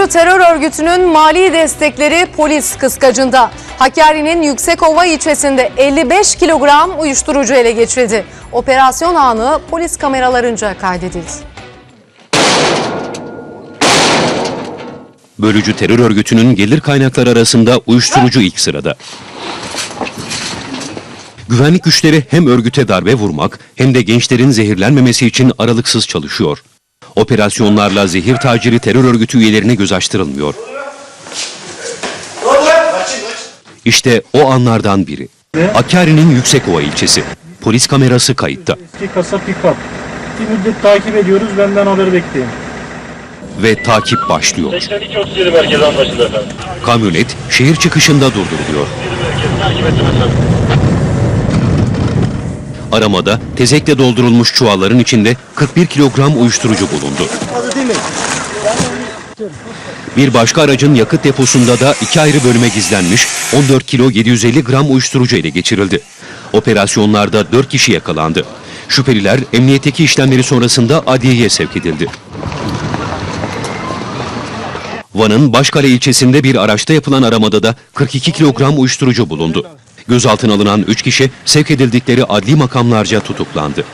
Bölücü terör örgütünün mali destekleri polis kıskacında. Hakkari'nin Yüksekova ilçesinde 55 kilogram uyuşturucu ele geçirildi. Operasyon anı polis kameralarınca kaydedildi. Bölücü terör örgütünün gelir kaynakları arasında uyuşturucu ilk sırada. Güvenlik güçleri hem örgüte darbe vurmak hem de gençlerin zehirlenmemesi için aralıksız çalışıyor. Operasyonlarla zehir taciri terör örgütü üyelerine göz açtırılmıyor. İşte o anlardan biri. Hakkari'nin Yüksekova ilçesi. Polis kamerası kayıtta. Eski kasa pick-up. Bir müddet takip ediyoruz. Benden haber bekleyin. Ve takip başlıyor. 82 37 merkez anlaşıldı efendim. Kamyonet şehir çıkışında durduruluyor. Takip ettim efendim. Aramada tezekle doldurulmuş çuvalların içinde 41 kilogram uyuşturucu bulundu. Bir başka aracın yakıt deposunda da iki ayrı bölüme gizlenmiş 14 kilo 750 gram uyuşturucu ele geçirildi. Operasyonlarda 4 kişi yakalandı. Şüpheliler emniyetteki işlemleri sonrasında adliyeye sevk edildi. Van'ın Başkale ilçesinde bir araçta yapılan aramada da 42 kilogram uyuşturucu bulundu. Gözaltına alınan 3 kişi sevk edildikleri adli makamlarca tutuklandı.